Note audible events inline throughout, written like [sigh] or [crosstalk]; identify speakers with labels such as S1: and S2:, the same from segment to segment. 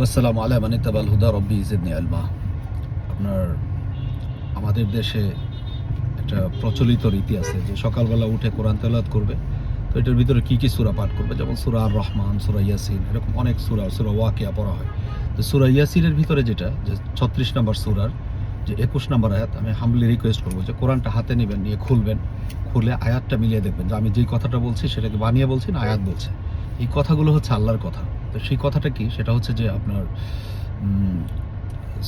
S1: আসসালামু আলাই মানিতাবাল হুদা, রব্বি ইজিদনি আলমা। আপনার আমাদের দেশে একটা প্রচলিত রীতি আছে যে সকালবেলা উঠে কোরআন তেলাওয়াত করবে, তো এটার ভিতরে কী কী সূরা পাঠ করবে? যেমন সূরা আর রহমান সুরা ইয়াসিন, এরকম অনেক সুরা সুরা ওয়াকিয়া পড়া হয়। তো সুরা ইয়াসিনের ভিতরে যেটা, যে ছত্রিশ নম্বর সুরার যে একুশ নম্বর আয়াত, আমি হামলি রিকোয়েস্ট করব যে কোরআনটা হাতে নেবেন, নিয়ে খুলবেন, খুলে আয়াতটা মিলিয়ে দেখবেন যে আমি যেই কথাটা বলছি সেটাকে বানিয়ে বলছি না আয়াত বলছে। এই কথাগুলো হচ্ছে আল্লাহর কথা। তো সেই কথাটা কি? সেটা হচ্ছে যে আপনার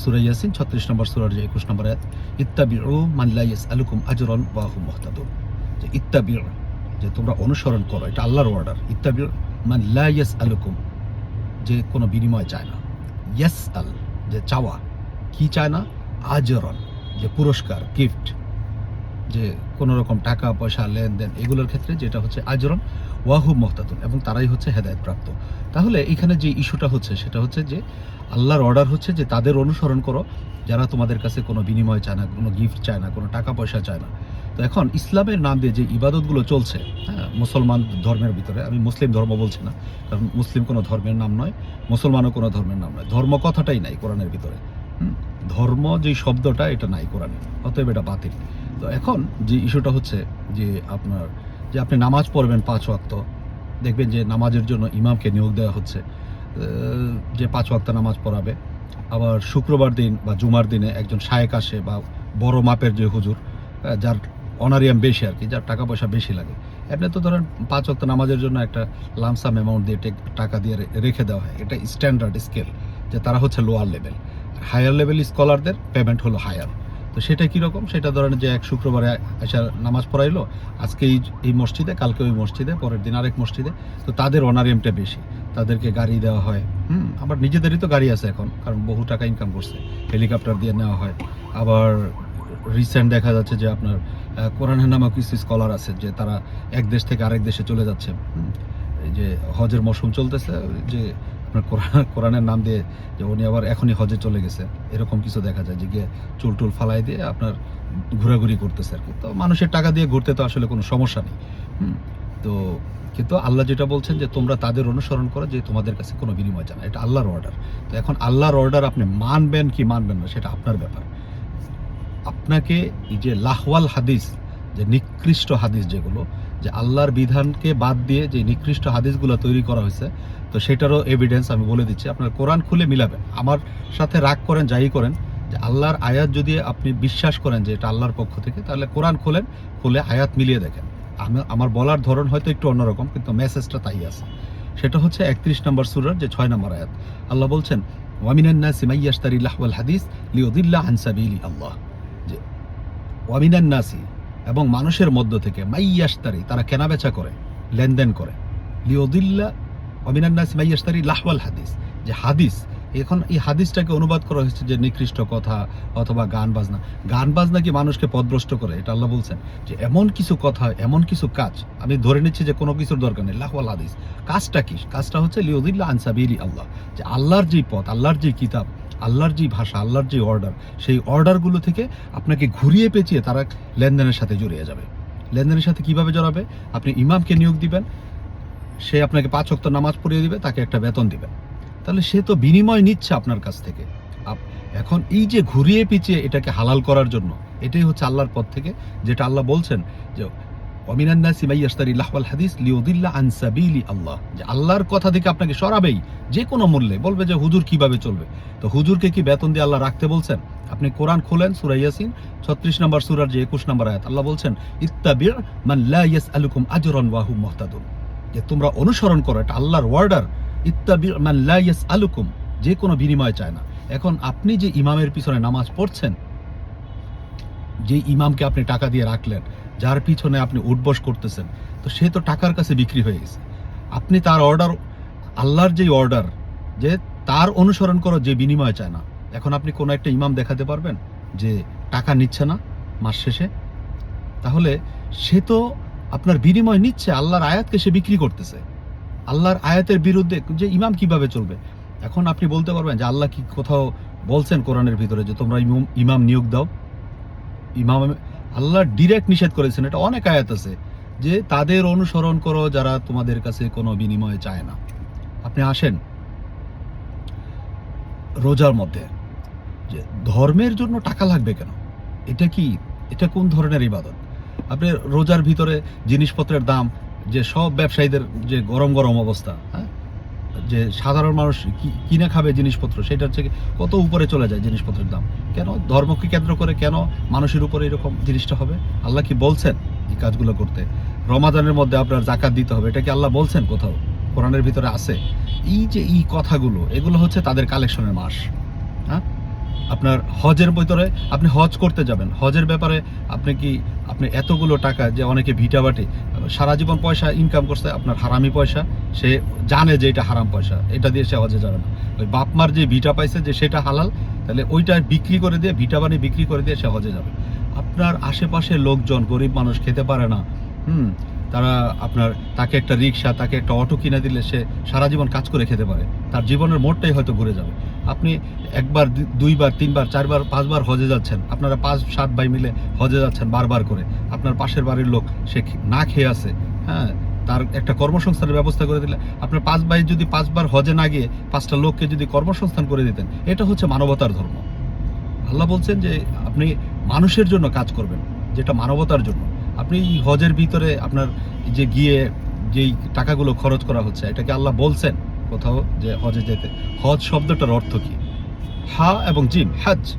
S1: সুরা ইয়াসিন ছত্রিশ নম্বর সুরার যে একুশ নম্বর আয়াত, ইত্তাবিউ মাল্লা ইয়াস আলুকুম আজরন ওয়াহু মুহতাদুন। যে ইত্তাবিউ, যে তোমরা অনুসরণ করো, এটা আল্লাহর অর্ডার ইত্তাবিউ মাল্লা ইয়াস আলুকুম যে কোনো বিনিময় চায় না। ইয়াস আল যে চাওয়া, কি চায় না? আজরন, যে পুরস্কার গিফট যে কোনো রকম টাকা, পয়সা, লেনদেন, এগুলোর ক্ষেত্রে যেটা হচ্ছে আজরন ওয়াহু মহতাতুন এবং তারাই হচ্ছে হেদায়তপ্রাপ্ত। তাহলে এখানে যে ইস্যুটা হচ্ছে, সেটা হচ্ছে যে আল্লাহর অর্ডার হচ্ছে যে তাদের অনুসরণ করো, যারা তোমাদের কাছে কোনো বিনিময় চায় না, কোনো গিফট চায় না, কোনো টাকা পয়সা চায় না। তো এখন ইসলামের নাম দিয়ে যে ইবাদতগুলো চলছে হ্যাঁ মুসলমান ধর্মের ভিতরে, আমি মুসলিম ধর্ম বলছি না, কারণ মুসলিম কোনো ধর্মের নাম নয়, মুসলমানও কোনো ধর্মের নাম নয়, ধর্ম কথাটাই নাই কোরআনের ভিতরে। ধর্ম যে শব্দটা, এটা নাই কোরআনে, অতএব এটা বাতিল। তো এখন যে ইস্যুটা হচ্ছে যে আপনার যে আপনি নামাজ পড়বেন পাঁচ ওয়াক্ত, দেখবেন যে নামাজের জন্য ইমামকে নিয়োগ দেওয়া হচ্ছে যে পাঁচ ওয়াক্ত নামাজ পড়াবে। আবার শুক্রবার দিন বা জুমার দিনে একজন শায়েক আসে বা বড় মাপের যে হুজুর যার অনারিয়াম বেশি আর কি, যার টাকা পয়সা বেশি লাগে। এমনি তো ধরেন পাঁচ ওয়াক্ত নামাজের জন্য একটা লামসাম অ্যামাউন্ট দিয়ে টেক- দিয়ে রেখে দেওয়া হয়। এটা স্ট্যান্ডার্ড স্কেল যে তারা হচ্ছে লোয়ার লেভেল হায়ার লেভেল স্কলারদের পেমেন্ট হলো হায়ার তো সেটা কীরকম সেটা ধরেন যে এক শুক্রবারে এসে নামাজ পড়াইলো আজকে এই এই মসজিদে কালকে ওই মসজিদে পরের দিন আরেক মসজিদে তো তাদের অনারিয়ামটা বেশি। তাদেরকে গাড়ি দেওয়া হয়। হুম আবার নিজেদেরই তো গাড়ি আছে এখন কারণ বহু টাকা ইনকাম করছে। হেলিকপ্টার দিয়ে নেওয়া হয়। আবার রিসেন্ট দেখা যাচ্ছে যে আপনার আহ, কোরআনের নামক কিছু স্কলার আছে যে তারা এক দেশ থেকে আরেক দেশে চলে যাচ্ছে। যে হজের মৌসুম চলতেছে যে আপনার কোরআন, কোরআনের নাম দিয়ে যে উনি আবার এখনই হজে চলে গেছে, এরকম কিছু দেখা যায় যে গিয়ে চুল টুল ফালাই দিয়ে আপনার ঘোরাঘুরি করতেছে আর কি। তো মানুষের টাকা দিয়ে ঘুরতে তো আসলে কোনো সমস্যা নেই। তো কিন্তু আল্লাহ যেটা বলছেন যে তোমরা তাদের অনুসরণ করো যে তোমাদের কাছে কোনো বিনিময় জানা এটা আল্লাহর অর্ডার তো এখন আল্লাহর অর্ডার আপনি মানবেন কি মানবেন না সেটা আপনার ব্যাপার। আপনাকে এই যে লাহওয়াল হাদিস, যে নিকৃষ্ট হাদিস যেগুলো, যে আল্লাহর বিধানকে বাদ দিয়ে যে নিকৃষ্ট হাদিসগুলো তৈরি করা হয়েছে তো সেটারও এভিডেন্স আমি বলে দিচ্ছি। আপনার কোরআন খুলে মিলাবেন। আমার সাথে রাগ করেন, যাই করেন, যে আল্লাহর আয়াত যদি আপনি বিশ্বাস করেন যে এটা আল্লাহর পক্ষ থেকে, তাহলে কোরআন খোলেন, খুলে আয়াত মিলিয়ে দেখেন। আমি, আমার বলার ধরন হয়তো একটু অন্যরকম, কিন্তু মেসেজটা তাই আছে। সেটা হচ্ছে একত্রিশ নম্বর সুরার যে ছয় নম্বর আয়াত। আল্লাহ বলছেন, ওয়ামিনান নাসি মাইয়াশতারি লাহওয়াল হাদিস লিউদিল্লাহ আন সাবিলি আল্লাহ। যে, ওয়ামিনান নাসি এবং মানুষের মধ্য থেকে মাইয়াশতারি তারা কেনাবেচা করে, লেনদেন করে। লিওদিল্লা অমিনান নাসি মাইয়াশতারি লাহওয়াল হাদিস যে হাদিস, এখন এই হাদিসটাকে অনুবাদ করা হয়েছে যে নিকৃষ্ট কথা অথবা গান বাজনা। গান বাজনা কি মানুষকে পদভ্রষ্ট করে? এটা আল্লাহ বলছেন যে এমন কিছু কথা, এমন কিছু কাজ, আমি ধরে নিচ্ছি যে কোনো কিছুর দরকার নেই। লাহওয়াল হাদিস। কাজটা কি? কাজটা হচ্ছে লিওদিল্লা আনসাবিলি আল্লাহ। যে আল্লাহর যে পথ, আল্লাহর যে কিতাব, আল্লাহর যে ভাষা, আল্লাহর যে অর্ডার সেই অর্ডারগুলো থেকে আপনাকে ঘুরিয়ে পেঁচিয়ে তারা লেনদেনের সাথে জড়িয়ে যাবে। লেনদেনের সাথে কীভাবে জড়াবে? আপনি ইমামকে নিয়োগ দিবেন সে আপনাকে পাঁচ অক্ত নামাজ পড়িয়ে দিবে, তাকে একটা বেতন দিবেন তাহলে সে তো বিনিময় নিচ্ছে আপনার কাছ থেকে। এখন এই যে ঘুরিয়ে পিছিয়ে এটাকে হালাল করার জন্য, এটাই হচ্ছে আল্লাহর পথ থেকে, যেটা আল্লাহ বলছেন যে লাহওয়াল হাদিস আনসাবিলি আল্লাহ। যে আল্লাহর কথা থেকে আপনাকে সরাবেই, যে কোনো মূল্যে। বলবে যে, হুজুর কীভাবে চলবে? তো হুজুরকে কি বেতন দিয়ে আল্লাহ রাখতে বলছেন? আপনি কোরআন খোলেন, সুরা ইয়াসিন, ছত্রিশ নম্বর সুরার যে একুশ নম্বর আয়াত, আল্লাহ বলছেন ইত্তাবির মান লা ইয়াসআলুকুম আজরান ওয়া হুম মুহতাদুন। যে তোমরা অনুসরণ করো, এটা আল্লাহর ওয়ার্ডার ইত্তাবির মান লা ইয়াসআলুকুম, যে কোনো বিনিময় চায় না। এখন আপনি যে ইমামের পিছনে নামাজ পড়ছেন, যে ইমামকে আপনি টাকা দিয়ে রাখলেন, যার পিছনে আপনি উঠবস করতেছেন, তো সে তো টাকার কাছে বিক্রি হয়ে গেছে। আপনি তার অর্ডার আল্লাহর যেই অর্ডার যে তার অনুসরণ করো, যে বিনিময় চায় না। এখন আপনি কোনো একটা ইমাম দেখাতে পারবেন যে টাকা নিচ্ছে না মাস শেষে? তাহলে সে তো আপনার বিনিময় নিচ্ছে, আল্লাহর আয়াতকে সে বিক্রি করতেছে। আল্লাহর আয়াতের বিরুদ্ধে যে ইমাম কীভাবে চলবে? এখন আপনি বলতে পারবেন যে আল্লাহ কি কোথাও বলছেন কোরআনের ভিতরে যে তোমরা ইমাম- নিয়োগ দাও? ইমাম, আল্লাহ ডিরেক্ট নিষেধ করেছেন, এটা অনেক আয়াত আছে যে তাদের অনুসরণ করো যারা তোমাদের কাছে কোনো বিনিময় চায় না। আপনি আসেন রোজার মধ্যে, যে ধর্মের জন্য টাকা লাগবে কেন? এটা কি, এটা কোন ধরনের ইবাদত? আপনি রোজার ভিতরে জিনিসপত্রের দাম, যে সব ব্যবসায়ীদের যে গরম গরম অবস্থা হ্যাঁ? যে সাধারণ মানুষ কিনে খাবে জিনিসপত্র সেটা হচ্ছে কত উপরে চলে যায় জিনিসপত্রের দাম? কেন? ধর্মকে কেন্দ্র করে কেন মানুষের উপরে এরকম জিনিসটা হবে? আল্লাহ কি বলছেন এই কাজগুলো করতে? রমাদানের মধ্যে আপনার জাকাত দিতে হবে, এটা কি আল্লাহ বলছেন কোথাও? কোরআনের ভিতরে আছে। এই যে এই কথাগুলো, এগুলো হচ্ছে তাদের কালেকশনের মাস হ্যাঁ? আপনার হজের ভিতরে আপনি হজ করতে যাবেন। হজের ব্যাপারে আপনি কি, আপনি এতগুলো টাকা যে অনেকে ভিটাবাটি সারা জীবন পয়সা ইনকাম করছে, আপনার হারামি পয়সা, সে জানে যে এটা হারাম পয়সা, এটা দিয়ে সে হজে যাবে না। ওই বাপ মার যে ভিটা পাইছে যে সেটা হালাল, তাহলে ওইটা বিক্রি করে দিয়ে, ভিটা বানিয়ে বিক্রি করে দিয়ে সে হজে যাবে। আপনার আশেপাশে লোকজন, গরিব মানুষ খেতে পারে না, হুম, তারা আপনার তাকে একটা রিক্সা, তাকে একটা অটো কিনে দিলে সে সারা জীবন কাজ করে খেতে পারে। তার জীবনের মোড়টাই হয়তো ঘুরে যাবে। আপনি একবার দুইবার, তিনবার, চারবার, পাঁচবার হজে যাচ্ছেন। আপনারা পাঁচ, সাত ভাই মিলে হজে যাচ্ছেন বারবার করে। আপনার পাশের বাড়ির লোক, সে না খেয়ে আছে হ্যাঁ? তার একটা কর্মসংস্থানের ব্যবস্থা করে দিলে, আপনার পাঁচ ভাই যদি পাঁচবার হজে না গিয়ে পাঁচটা লোককে যদি কর্মসংস্থান করে দিতেন, এটা হচ্ছে মানবতার ধর্ম। আল্লাহ বলছেন যে, আপনি মানুষের জন্য কাজ করবেন, যেটা মানবতার জন্য। আপনি হজের ভিতরে আপনার যে গিয়ে যেই টাকাগুলো খরচ করা হচ্ছে, এটাকে আল্লাহ বলছেন কোথাও যে হজে যেতে। হজ শব্দটার অর্থ কি? হা এবং জিম, হাজ।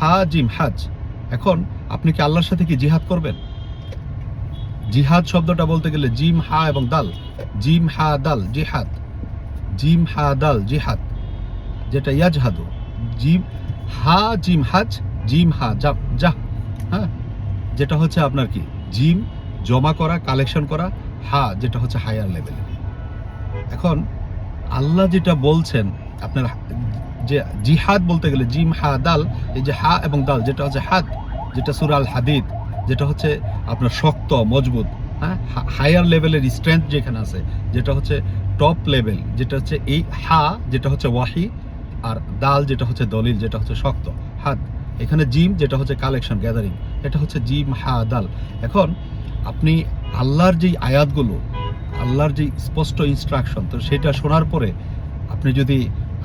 S1: হা, জিম, হাজ। এখন আপনি কি আল্লাহর সাথে কি জিহাদ করবেন? জিহাদ শব্দটা বলতে গেলে জিম, হা এবং দাল। জিম, হা, দাল, জিহাদ। জিম, হা, দাল, জিহাদ। যেটা ইয়াজহাদু। জিম, হা, জিম, হাজ, জিম, হা জাহ জাহ হ্যাঁ? যেটা হচ্ছে আপনার কি? জিম, জমা করা, কালেকশন করা, হা, যেটা হচ্ছে হায়ার লেভেলে। এখন আল্লাহ যেটা বলছেন, আপনার যে জিহাদ বলতে গেলে, জিম হা দাল, এই যে হা এবং দাল, যেটা হচ্ছে হাত যেটা সুরাল হাদিদ, যেটা হচ্ছে আপনার শক্ত, মজবুত হ্যাঁ? হায়ার লেভেলের স্ট্রেংথ যেখানে আছে, যেটা হচ্ছে টপ লেভেল যেটা হচ্ছে এই হা, যেটা হচ্ছে ওয়াহি, আর দাল যেটা হচ্ছে দলিল, যেটা হচ্ছে শক্ত হাত এখানে জিম, যেটা হচ্ছে কালেকশন গ্যাদারিং এটা হচ্ছে জিম হা দাল। এখন আপনি আল্লাহর যেই আয়াতগুলো আল্লাহর যে স্পষ্ট ইনস্ট্রাকশন তো সেটা শোনার পরে আপনি যদি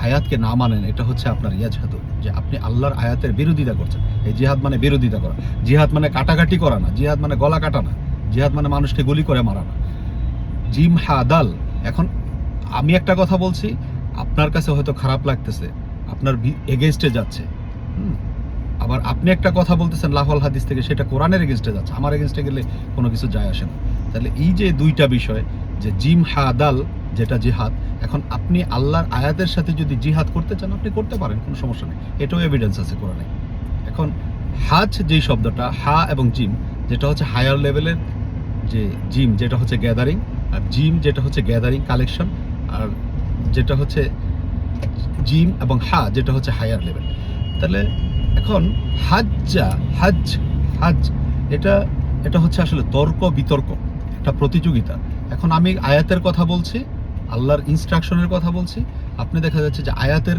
S1: আয়াতকে না মানেন, এটা হচ্ছে আপনার ইয়াজহাদু, যে আপনি আল্লাহর আয়াতের বিরোধিতা করছেন। এই জিহাদ মানে বিরোধিতা করা। জিহাদ মানে কাটাকাটি করা না, জিহাদ মানে গলা কাটা না, জিহাদ মানে মানুষকে গুলি করে মারা না। জিম হাদাল, এখন আমি একটা কথা বলছি, আপনার কাছে হয়তো খারাপ লাগতেছে, আপনার এগেনস্টে যাচ্ছে। হুম। আবার আপনি একটা কথা বলতেছেন লাহল হাদিস থেকে, সেটা কোরআনের এগেনস্টে যাচ্ছে। আমার এগেনস্টে গেলে কোনো কিছু যায় আসে না। তাহলে এই যে দুইটা বিষয়, যে জিম হাদাল, যেটা জিহাদ, এখন আপনি আল্লাহর আয়াতের সাথে যদি জিহাদ করতে চান, আপনি করতে পারেন, কোনো সমস্যা নেই। এটাও এভিডেন্স আছে কোরআনে। এখন হাজ যেই শব্দটা, হা এবং জিম, যেটা হচ্ছে হায়ার লেভেলের যে জিম, যেটা হচ্ছে গ্যাদারিং আর জিম, যেটা হচ্ছে গ্যাদারিং কালেকশন আর যেটা হচ্ছে জিম এবং হা, যেটা হচ্ছে হায়ার লেভেল তাহলে এখন হাজ্জা হাজ হাজ এটা এটা হচ্ছে আসলে তর্ক, বিতর্ক, একটা প্রতিযোগিতা। এখন আমি আয়াতের কথা বলছি, আল্লাহর ইনস্ট্রাকশনের কথা বলছি, আপনি দেখা যাচ্ছে যে আয়াতের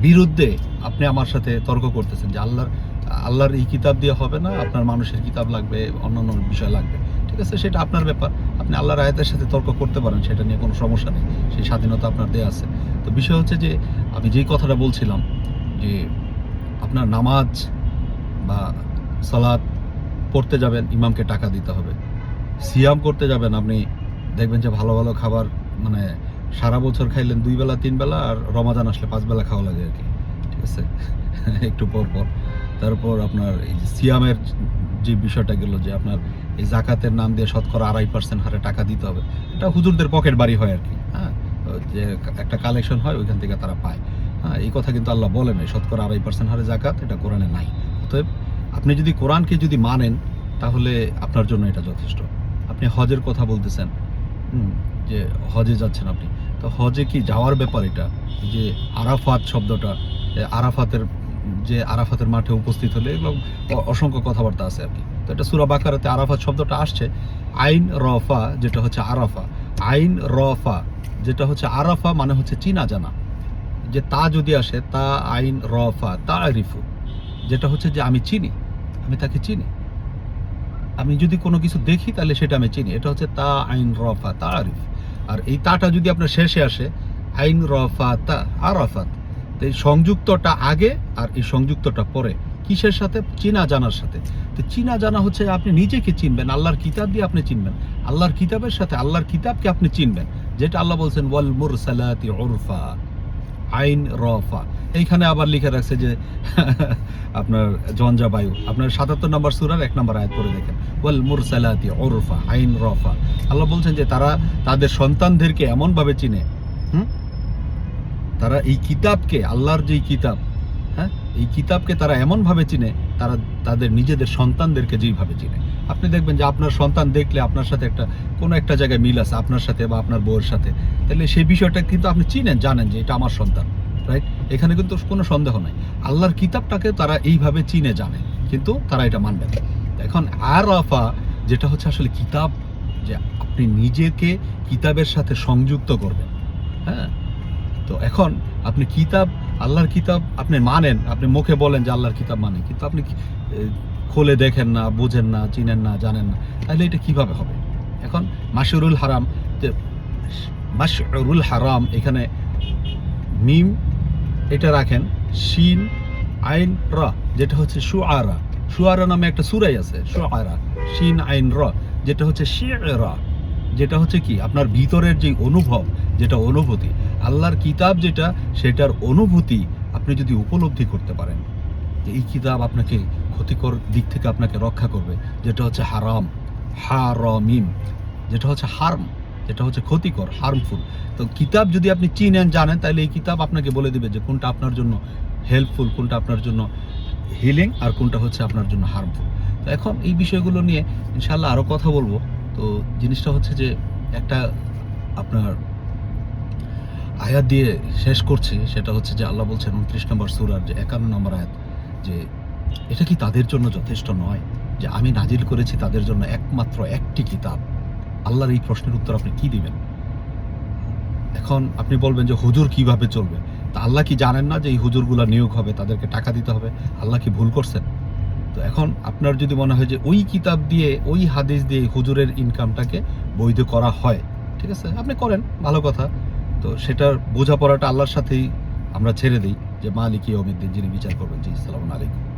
S1: বিরুদ্ধে আপনি আমার সাথে তর্ক করতেছেন যে আল্লাহর আল্লাহর এই কিতাব দিয়ে হবে না, আপনার মানুষের কিতাব লাগবে, অন্যান্য বিষয় লাগবে। ঠিক আছে? সেটা আপনার ব্যাপার। আপনি আল্লাহর আয়াতের সাথে তর্ক করতে পারেন, সেটা নিয়ে কোনো সমস্যা নেই। সেই স্বাধীনতা আপনার দেয়া আছে। তো বিষয় হচ্ছে যে, আমি যেই কথাটা বলছিলাম যে আপনার নামাজ বা সালাদ পড়তে যাবেন, ইমামকে টাকা দিতে হবে। সিয়াম করতে যাবেন, আপনি দেখবেন যে ভালো ভালো খাবার মানে সারা বছর খাইলেন দুই বেলা, তিন বেলা, আর রমাদান আসলে পাঁচ বেলা খাওয়া লাগে আর কি, ঠিক আছে? [laughs] একটু পর পর। তারপর আপনার এই সিয়ামের যে বিষয়টা গেল, যে আপনার এই জাকাতের নাম দিয়ে শতকরা আড়াই পার্সেন্ট হারে টাকা দিতে হবে, এটা হুজুরদের পকেট বাড়ি হয় আর কি হ্যাঁ? যে একটা কালেকশন হয়, ওইখান থেকে তারা পায়। এই কথা কিন্তু আল্লাহ বলেন নাই, শতকরা আড়াই পার্সেন্ট হারে জাকাত এটা কোরআনে নাই। অতএব আপনি যদি কোরআনকে যদি মানেন, তাহলে আপনার জন্য এটা যথেষ্ট। আপনি হজের কথা বলতেছেন যে হজে যাচ্ছেন আপনি। তো হজে কি যাওয়ার ব্যাপার এটা? যে আরাফাত শব্দটা আরাফাতের, যে আরাফাতের মাঠে উপস্থিত হলে এগুলো অসংখ্য কথাবার্তা আছে আর কি। তো এটা সুরা বাকারাতে আরাফাত শব্দটা আসছে। আইন রফা যেটা হচ্ছে আরাফা। আইন রফা যেটা হচ্ছে আরাফা মানে হচ্ছে চিনা জানা। যে তা যদি আসে, তা আইন রফা, তা আরিফু। যেটা হচ্ছে যে আমি চিনি, আমি তাকে চিনি। আমি যদি কোনো কিছু দেখি, তাহলে সেটা আমি চিনি। এটা হচ্ছে তা আইন রফা, তা আরিফ। আর এই তাটা যদি আপনার শেষে আসে, আইন রফাতা আরাফাত। তো এই সংযুক্তটা আগে আর এই সংযুক্তটা পরে। কিসের সাথে? চিনা জানার সাথে। তো চিনা জানা হচ্ছে আপনি নিজেকে চিনবেন, আল্লাহর কিতাব দিয়ে আপনি চিনবেন। আল্লাহর কিতাবের সাথে, আল্লাহর কিতাবকে আপনি চিনবেন। যেটা আল্লাহ বলছেন, ওয়াল মুরসালাতি উরফা। আইন রফা। এইখানে আবার লিখে রাখছে যে, আপনার জঞ্জা বায়ু আপনার সাতাত্তর নম্বর সুরার এক নম্বর আয়াত পড়ে দেখেন। ওয়াল মুরসালাতি ওরফা আইন রফা। আল্লাহ বলছেন যে, তারা তাদের সন্তানদেরকে এমনভাবে চিনে, হুম? তারা এই কিতাবকে, আল্লাহর যে কিতাব হ্যাঁ? এই কিতাবকে তারা এমনভাবে চিনে তারা তাদের নিজেদের সন্তানদেরকে যেইভাবে চিনে। আপনি দেখবেন যে আপনার সন্তান দেখলে আপনার সাথে একটা, কোনো একটা জায়গায় মিল আছে আপনার সাথে বা আপনার বউয়ের সাথে, তাহলে সেই বিষয়টা কিন্তু আপনি চিনেন, জানেন যে এটা আমার সন্তান রাইট এখানে কিন্তু কোনো সন্দেহ নাই। আল্লাহর কিতাবটাকে তারা এইভাবে চিনে, জানে, কিন্তু তারা এটা মানবে না। এখন আর আফা যেটা হচ্ছে আসলে কিতাব, যে আপনি নিজেকে কিতাবের সাথে সংযুক্ত করবেন হ্যাঁ? তো এখন আপনি কিতাব আল্লাহর কিতাব আপনি মানেন, আপনি মুখে বলেন যে আল্লাহর কিতাব মানে কিন্তু আপনি খোলে দেখেন না, বোঝেন না, চিনেন না, জানেন না, তাহলে এটা কীভাবে হবে? এখন মাসুরুল হারাম, যে মাসরুল হারাম, এখানে মিম এটা রাখেন, শিন, আইন, র, যেটা হচ্ছে সু সুআরা সুআরা নামে একটা সুরাই আছে সু সুআরা শিন, আইন, র, যেটা হচ্ছে শিরা যেটা হচ্ছে কি, আপনার ভিতরের যে অনুভব, যেটা অনুভূতি, আল্লাহর কিতাব যেটা, সেটার অনুভূতি আপনি যদি উপলব্ধি করতে পারেন, যে এই কিতাব আপনাকে ক্ষতিকর দিক থেকে আপনাকে রক্ষা করবে, যেটা হচ্ছে হারাম, হারমিম, যেটা হচ্ছে হার্ম, যেটা হচ্ছে ক্ষতিকর হার্মফুল তো কিতাব যদি আপনি চিনেন, জানেন, তাহলে এই কিতাব আপনাকে বলে দিবে যে কোনটা আপনার জন্য হেল্পফুল কোনটা আপনার জন্য হিলিং আর কোনটা হচ্ছে আপনার জন্য হার্মফুল তো এখন এই বিষয়গুলো নিয়ে ইনশাল্লাহ আরও কথা বলব। তো জিনিসটা হচ্ছে যে একটা আপনার আয়াত দিয়ে শেষ করছি, সেটা হচ্ছে যে আল্লাহ বলছেন উনত্রিশ নম্বর সুরার যে একান্ন নম্বর আয়াত, যে এটা কি তাদের জন্য যথেষ্ট নয়? যে আমি নাজিল করেছি তাদের জন্য একমাত্র একটি কিতাব। আল্লাহর এই প্রশ্নের উত্তর আপনি কি দিবেন? এখন আপনি বলবেন যে হুজুর কীভাবে চলবে? তা আল্লাহ কি জানেন না যে এই হুজুরগুলো নিয়োগ হবে, তাদেরকে টাকা দিতে হবে? আল্লাহ কি ভুল করছেন? তো এখন আপনার যদি মনে হয় যে ওই কিতাব দিয়ে, ওই হাদিস দিয়ে হুজুরের ইনকামটাকে বৈধ করা হয়, ঠিক আছে? আপনি করেন, ভালো কথা। তো সেটার বোঝাপড়াটা আল্লাহর সাথেই আমরা ছেড়ে দিই যে মালিক ইয়মিদ্দিন যিনি বিচার করবেন। জি সালাম আলাইকুম।